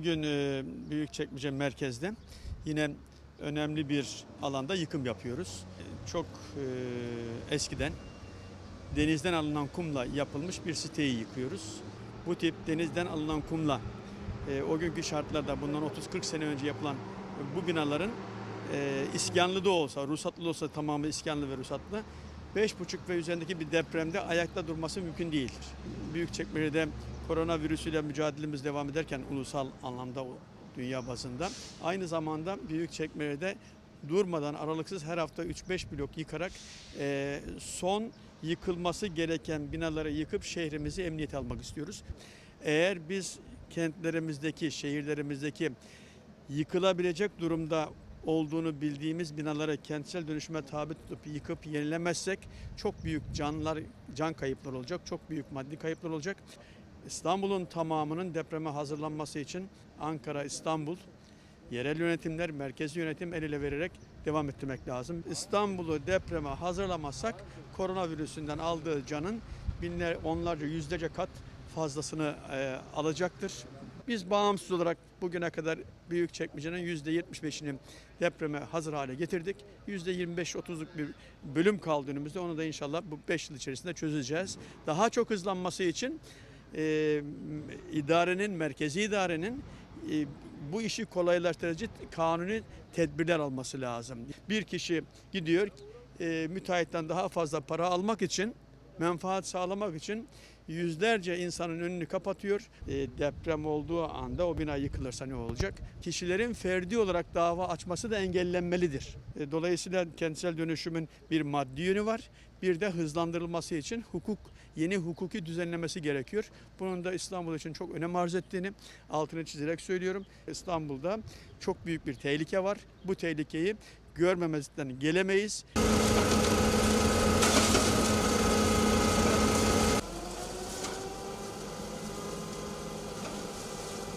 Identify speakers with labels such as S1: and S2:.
S1: Bugün e, Büyükçekmece merkezde yine önemli bir alanda yıkım yapıyoruz. Çok e, eskiden denizden alınan kumla yapılmış bir siteyi yıkıyoruz. Bu tip denizden alınan kumla e, o günkü şartlarda bundan 30-40 sene önce yapılan bu binaların iskanlı da olsa, ruhsatlı da olsa tamamı iskanlı ve ruhsatlı 5,5 ve üzerindeki bir depremde ayakta durması mümkün değildir. Büyükçekmece'de koronavirüsüyle mücadelemiz devam ederken ulusal anlamda dünya bazında aynı zamanda Büyükçekmece'de durmadan aralıksız her hafta 3-5 blok yıkarak e, son yıkılması gereken binaları yıkıp şehrimizi emniyete almak istiyoruz. Eğer biz kentlerimizdeki, şehirlerimizdeki yıkılabilecek durumda olduğunu bildiğimiz binaları kentsel dönüşüme tabi tutup yıkıp yenilemezsek çok büyük canlar can kayıpları olacak, çok büyük maddi kayıplar olacak. İstanbul'un tamamının depreme hazırlanması için Ankara, İstanbul, yerel yönetimler, merkezi yönetim el ele vererek devam ettirmek lazım. İstanbul'u depreme hazırlamazsak koronavirüsünden aldığı canın binler, onlarca, yüzlerce kat fazlasını e, alacaktır. Biz bağımsız olarak bugüne kadar Büyükçekmece'nin %75'ini depreme hazır hale getirdik. %25-30'luk bir bölüm kaldı önümüzde. Onu da inşallah bu 5 yıl içerisinde çözeceğiz. Daha çok hızlanması için e, idarenin, merkezi idarenin e, bu işi kolaylaştırıcı kanuni tedbirler alması lazım. Bir kişi gidiyor e, müteahhitten daha fazla para almak için menfaat sağlamak için yüzlerce insanın önünü kapatıyor. E, deprem olduğu anda o bina yıkılırsa ne olacak? Kişilerin ferdi olarak dava açması da engellenmelidir. E, dolayısıyla kentsel dönüşümün bir maddi yönü var. Bir de hızlandırılması için hukuk yeni hukuki düzenlemesi gerekiyor. Bunun da İstanbul için çok önem arz ettiğini altını çizerek söylüyorum. İstanbul'da çok büyük bir tehlike var. Bu tehlikeyi görmemezlikten gelemeyiz.